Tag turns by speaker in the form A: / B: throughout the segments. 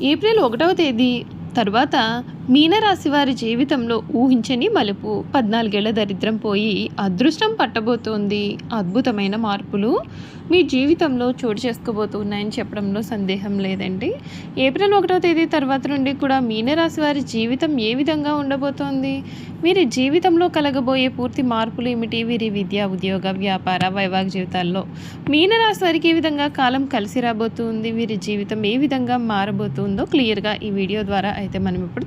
A: April ఒకటవ తేదీ తర్వాత మీనరాశి వారి జీవితంలో ఊహించని మలుపు. పద్నాలుగేళ్ళ దరిద్రం పోయి అదృష్టం పట్టబోతోంది. అద్భుతమైన మార్పులు మీ జీవితంలో చోటు చేసుకోబోతున్నాయని చెప్పడంలో సందేహం లేదండి. ఏప్రిల్ ఒకటవ తేదీ తర్వాత నుండి కూడా మీనరాశి వారి జీవితం ఏ విధంగా ఉండబోతోంది? వీరి జీవితంలో కలగబోయే పూర్తి మార్పులు ఏమిటి? వీరి విద్య ఉద్యోగ వ్యాపార వైవాహిక జీవితాల్లో మీనరాశి వారికి ఏ విధంగా కాలం కలిసి రాబోతుంది? వీరి జీవితం ఏ విధంగా మారబోతుందో క్లియర్గా ఈ వీడియో ద్వారా అయితే మనం ఇప్పుడు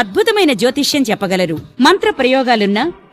B: అద్భుతమైన జ్యోతిష్యం చెప్పగలరు. మంత్ర ప్రయోగాలున్నా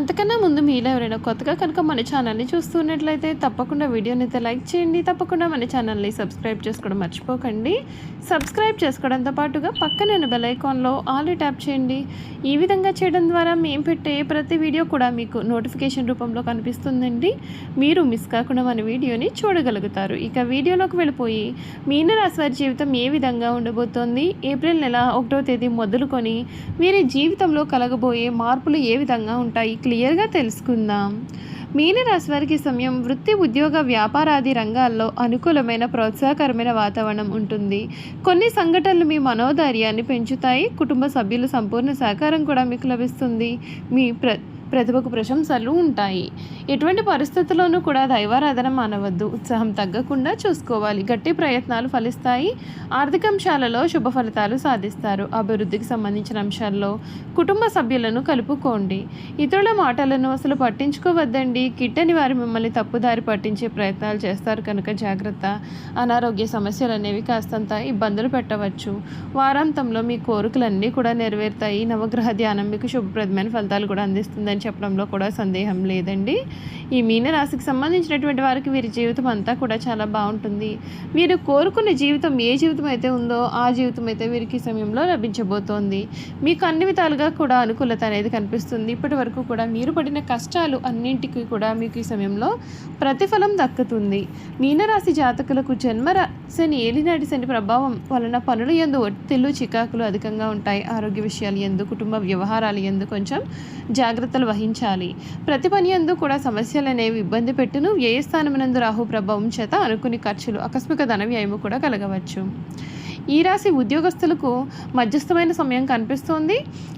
A: అంతకన్నా ముందు మీలో ఎవరైనా కొత్తగా కనుక మన ఛానల్ని చూస్తున్నట్లయితే తప్పకుండా వీడియోని అయితే లైక్ చేయండి. తప్పకుండా మన ఛానల్ని సబ్స్క్రైబ్ చేసుకోవడం మర్చిపోకండి. సబ్స్క్రైబ్ చేసుకోవడంతో పాటుగా పక్కన ఉన్న బెల్ ఐకాన్లో ఆల్ ట్యాప్ చేయండి. ఈ విధంగా చేయడం ద్వారా మేము పెట్టే ప్రతి వీడియో కూడా మీకు నోటిఫికేషన్ రూపంలో కనిపిస్తుందండి. మీరు మిస్ కాకుండా మన వీడియోని చూడగలుగుతారు. ఇక వీడియోలోకి వెళ్ళిపోయి మీనరాశి వారి జీవితం ఏ విధంగా ఉండబోతోంది? ఏప్రిల్ నెల ఒకటో తేదీ మొదలుకొని వీరి జీవితంలో కలగబోయే మార్పులు ఏ విధంగా ఉంటాయి? క్లియర్గా తెలుసుకుందాం. మీనరాశి వారికి సమయం వృత్తి ఉద్యోగ వ్యాపారాది రంగాల్లో అనుకూలమైన ప్రోత్సాహకరమైన వాతావరణం ఉంటుంది. కొన్ని సంఘటనలు మీ మనోధైర్యాన్ని పెంచుతాయి. కుటుంబ సభ్యుల సంపూర్ణ సహకారం కూడా మీకు లభిస్తుంది. మీ ప్ర ప్రతిభకు ప్రశంసలు ఉంటాయి. ఎటువంటి పరిస్థితుల్లోనూ కూడా దైవారాధన మానవద్దు. ఉత్సాహం తగ్గకుండా చూసుకోవాలి. గట్టి ప్రయత్నాలు ఫలిస్తాయి. ఆర్థిక అంశాలలో శుభ ఫలితాలు సాధిస్తారు. అభివృద్ధికి సంబంధించిన అంశాల్లో కుటుంబ సభ్యులను కలుపుకోండి. ఇతరుల మాటలను అసలు పట్టించుకోవద్దండి. కిట్టని వారు మిమ్మల్ని తప్పుదారి పట్టించే ప్రయత్నాలు చేస్తారు కనుక జాగ్రత్త. అనారోగ్య సమస్యలు అనేవి కాస్తంత ఇబ్బందులు పెట్టవచ్చు. వారాంతంలో మీ కోరికలన్నీ కూడా నెరవేరుతాయి. నవగ్రహ ధ్యానం మీకు శుభప్రదమైన ఫలితాలు కూడా అందిస్తుందని చెప్పడంలో కూడా సందేహం లేదండి. ఈ మీనరాశికి సంబంధించినటువంటి వారికి వీరి జీవితం అంతా కూడా చాలా బాగుంటుంది. వీరు కోరుకునే జీవితం ఏ జీవితం అయితే ఉందో ఆ జీవితం అయితే వీరికి ఈ సమయంలో లభించబోతోంది. మీకు అన్ని విధాలుగా కూడా అనుకూలత అనేది కనిపిస్తుంది. ఇప్పటి వరకు కూడా మీరు పడిన కష్టాలు అన్నింటికి కూడా మీకు ఈ సమయంలో ప్రతిఫలం దక్కుతుంది. మీనరాశి జాతకులకు జన్మరాశిని ఏలినాటి శని ప్రభావం వలన పనులు ఎందు ఒత్తిళ్ళు చికాకులు అధికంగా ఉంటాయి. ఆరోగ్య విషయాలు ఎందు కుటుంబ వ్యవహారాలు ఎందు కొంచెం జాగ్రత్తలు వహించాలి ప్రతి పని ఎందు కూడా సమస్యలు అనేవి ఇబ్బంది పెట్టును వ్యయస్థానమునందు రాహు ప్రభావం చేత అనుకుని ఖర్చులు ఆకస్మిక ధన వ్యయము కూడా కలగవచ్చు. ఈ రాశి ఉద్యోగస్తులకు మధ్యస్థమైన సమయం కనిపిస్తోంది.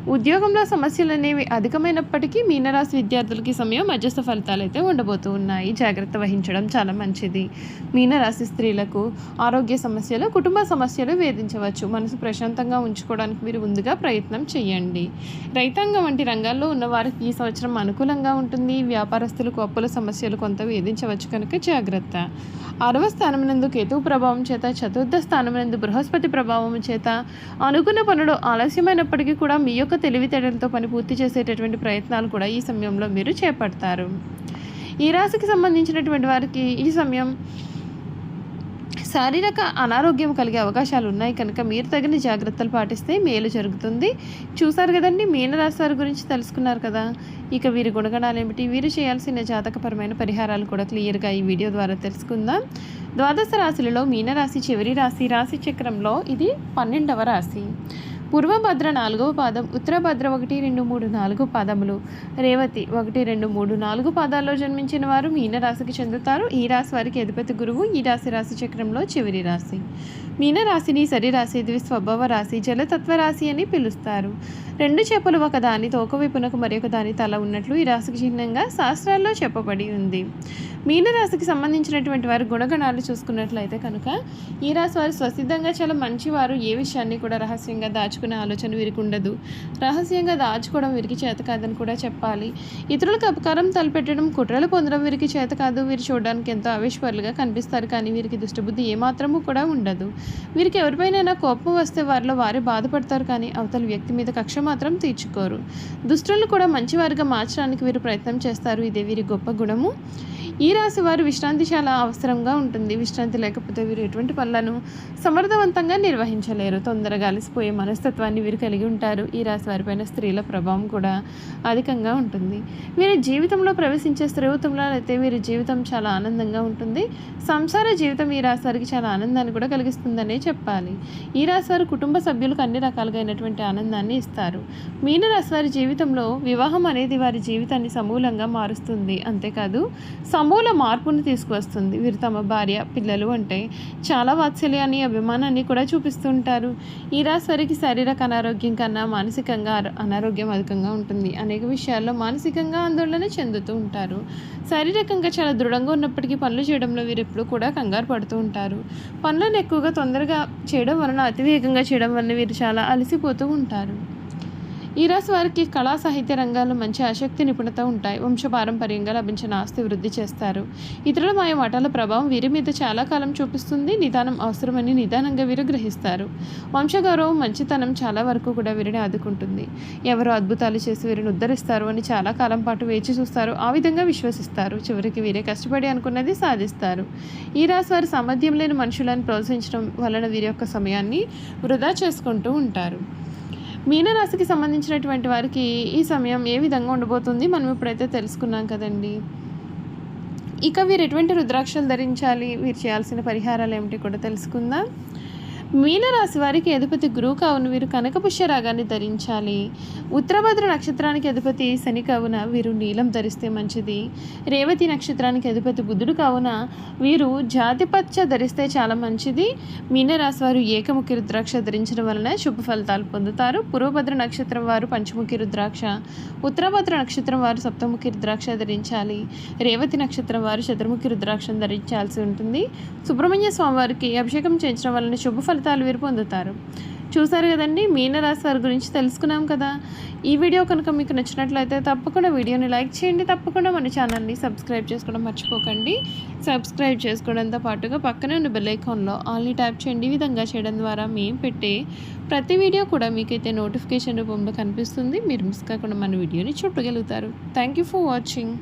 A: ఉద్యోగంలో సమస్యలు అనేవి అధికమైనప్పటికీ మీనరాశి విద్యార్థులకి సమయం మధ్యస్థ ఫలితాలు అయితే ఉండబోతూ ఉన్నాయి. జాగ్రత్త వహించడం చాలా మంచిది. మీనరాశి స్త్రీలకు ఆరోగ్య సమస్యలు కుటుంబ సమస్యలు వేధించవచ్చు. మనసు ప్రశాంతంగా ఉంచుకోవడానికి మీరు ముందుగా ప్రయత్నం చేయండి. రైతాంగం వంటి రంగాల్లో ఉన్న వారికి ఈ సంవత్సరం అనుకూలంగా ఉంటుంది. వ్యాపారస్తులకు అప్పుల సమస్యలు కొంత వేధించవచ్చు కనుక జాగ్రత్త. ఆరవ స్థానమునందు కేతువు ప్రభావం చేత చతుర్థ స్థానమునందు బృహస్పతి ప్రభావం చేత అనుకున్న పనులు ఆలస్యమైనప్పటికీ కూడా మీ యొక్క తెలివితేటలతో పని పూర్తి చేసేటటువంటి ప్రయత్నాలు కూడా ఈ సమయంలో మీరు చేపడతారు. ఈ రాశికి సంబంధించినటువంటి వారికి ఈ సమయం శారీరక అనారోగ్యం కలిగే అవకాశాలు ఉన్నాయి కనుక మీరు తగిన జాగ్రత్తలు పాటిస్తే మేలు జరుగుతుంది. చూసారు కదండి మీనరాశి వారి గురించి తెలుసుకున్నారు కదా. ఇక వీరి గుణగణాలు ఏమిటి? వీరు చేయాల్సిన జాతకపరమైన పరిహారాలు కూడా క్లియర్గా ఈ వీడియో ద్వారా తెలుసుకుందాం. ద్వాదశ రాశులలో మీనరాశి చివరి రాశి రాశి చక్రంలో ఇది పన్నెండవ రాశి. పూర్వభద్ర నాలుగవ పాదం ఉత్తరభద్ర ఒకటి రెండు మూడు నాలుగు పాదములు. రేవతి ఒకటి రెండు మూడు నాలుగు పాదాల్లో జన్మించిన వారు మీనరాశికి చెందుతారు. ఈ రాశి వారికి అధిపతి గురువు. ఈ రాశి రాశి చక్రంలో చివరి రాశి. మీనరాశిని సరి రాశి ద్విస్వభావ రాశి జలతత్వ రాశి అని పిలుస్తారు. రెండు చేపలు ఒక దాని తోక వైపునకు మరి ఒక దాని తల ఉన్నట్లు ఈ రాశికి చిహ్నంగా శాస్త్రాల్లో చెప్పబడి ఉంది. మీనరాశికి సంబంధించినటువంటి వారి గుణగణాలు చూసుకున్నట్లయితే కనుక ఈ రాశి వారు స్వసిద్ధంగా చాలా మంచివారు. ఏ విషయాన్ని కూడా రహస్యంగా దాచుకునే ఆలోచన వీరికి ఉండదు. రహస్యంగా దాచుకోవడం వీరికి చేత కాదని కూడా చెప్పాలి. ఇతరులకు అపకారం తలపెట్టడం కుట్రలు పొందడం వీరికి చేత కాదు. వీరు చూడడానికి ఎంతో ఆవేశపరులుగా కనిపిస్తారు. కానీ వీరికి దుష్టబుద్ధి ఏమాత్రము కూడా ఉండదు. వీరికి ఎవరిపైనైనా కోపం వస్తే వారిలో వారే బాధపడతారు. కానీ అవతల వ్యక్తి మీద కక్ష మాత్రం తీర్చుకోరు. దుష్టులను కూడా మంచివారిగా మార్చడానికి వీరు ప్రయత్నం చేస్తారు. ఇదే వీరి గొప్ప గుణము. ఈ రాశి వారు విశ్రాంతి చాలా అవసరంగా ఉంటుంది. విశ్రాంతి లేకపోతే వీరు ఎటువంటి పనులను సమర్థవంతంగా నిర్వహించలేరు. తొందరగా అలసిపోయే మనస్తత్వాన్ని వీరు కలిగి ఉంటారు. ఈ రాశి వారిపైన స్త్రీల ప్రభావం కూడా అధికంగా ఉంటుంది. వీరి జీవితంలో ప్రవేశించే స్త్రీవుతంలో అయితే వీరి జీవితం చాలా ఆనందంగా ఉంటుంది. సంసార జీవితం ఈ రాశి వారికి చాలా ఆనందాన్ని కూడా కలిగిస్తుందనే చెప్పాలి. ఈ రాశి వారు కుటుంబ సభ్యులకు అన్ని రకాలుగా అయినటువంటి ఆనందాన్ని ఇస్తారు. మీన రాశి వారి జీవితంలో వివాహం అనేది వారి జీవితాన్ని సమూలంగా మారుస్తుంది. అంతేకాదు సమూల మార్పును తీసుకువస్తుంది. వీరు తమ భార్య పిల్లలు అంటే చాలా వాత్సల్యాన్ని అభిమానాన్ని కూడా చూపిస్తుంటారు. ఈ రాశి వారికి శారీరక అనారోగ్యం కన్నా మానసికంగా అనారోగ్యం అధికంగా ఉంటుంది. అనేక విషయాల్లో మానసికంగా ఆందోళన చెందుతూ ఉంటారు. శారీరకంగా చాలా దృఢంగా ఉన్నప్పటికీ పనులు చేయడంలో వీరు ఎప్పుడూ కూడా కంగారు పడుతూ ఉంటారు. పనులను ఎక్కువగా తొందరగా చేయడం వలన అతివేగంగా చేయడం వలన వీరు చాలా అలసిపోతూ ఉంటారు. ఈ రాశి వారికి కళా సాహిత్య రంగాల్లో మంచి ఆసక్తి నిపుణత ఉంటాయి. వంశపారంపర్యంగా లభించిన ఆస్తి వృద్ధి చేస్తారు. ఇతరుల మాయ మాటల ప్రభావం వీరి మీద చాలా కాలం చూపిస్తుంది. నిదానం అవసరమని నిదానంగా వీరు గ్రహిస్తారు. వంశగౌరవం మంచితనం చాలా వరకు కూడా వీరిని ఆదుకుంటుంది. ఎవరు అద్భుతాలు చేసి వీరిని ఉద్ధరిస్తారు అని చాలా కాలం పాటు వేచి చూస్తారు. ఆ విధంగా విశ్వసిస్తారు. చివరికి వీరే కష్టపడి అనుకున్నది సాధిస్తారు. ఈ రాశి వారి సామర్థ్యం లేని మనుషులను ప్రోత్సహించడం వలన వీరి యొక్క సమయాన్ని వృధా చేసుకుంటూ ఉంటారు. మీనరాశికి సంబంధించినటువంటి వారికి ఈ సమయం ఏ విధంగా ఉండబోతుంది మనం ఇప్పుడైతే తెలుసుకున్నాం కదండి. ఇక వీరు ఎటువంటి రుద్రాక్షలు ధరించాలి వీరు చేయాల్సిన పరిహారాలు ఏమిటి కూడా తెలుసుకుందాం. మీనరాశి వారికి అధిపతి గురువు కావున వీరు కనకపుష్య రాగాన్ని ధరించాలి. ఉత్తరభద్ర నక్షత్రానికి అధిపతి శని కావున వీరు నీలం ధరిస్తే మంచిది. రేవతి నక్షత్రానికి అధిపతి బుధుడు కావున వీరు జాతిపచ్చ ధరిస్తే చాలా మంచిది. మీనరాశి వారు ఏకముఖి రుద్రాక్ష ధరించడం వలన శుభ ఫలితాలు పొందుతారు. పూర్వభద్ర నక్షత్రం వారు పంచముఖి రుద్రాక్ష ఉత్తరభద్ర నక్షత్రం వారు సప్తముఖి రుద్రాక్ష ధరించాలి. రేవతి నక్షత్రం వారు చతుర్ముఖి రుద్రాక్షను ధరించాల్సి ఉంటుంది. సుబ్రహ్మణ్య స్వామి వారికి అభిషేకం చేయించడం వలన శుభ ఫలితాలు వీరు పొందుతారు. చూసారు కదండి మీనరాశి వారి గురించి తెలుసుకున్నాం కదా. ఈ వీడియో కనుక మీకు నచ్చినట్లయితే తప్పకుండా వీడియోని లైక్ చేయండి. తప్పకుండా మన ఛానల్ని సబ్స్క్రైబ్ చేసుకోవడం మర్చిపోకండి. సబ్స్క్రైబ్ చేసుకోవడంతో పాటుగా పక్కనే ఉన్న బెల్ ఐకాన్లో ఆల్ని ట్యాప్ చేయండి. ఈ విధంగా చేయడం ద్వారా మేము పెట్టే ప్రతి వీడియో కూడా మీకైతే నోటిఫికేషన్ రూపంలో కనిపిస్తుంది. మీరు మిస్ కాకుండా మన వీడియోని చూడగలుగుతారు. Thank you for watching.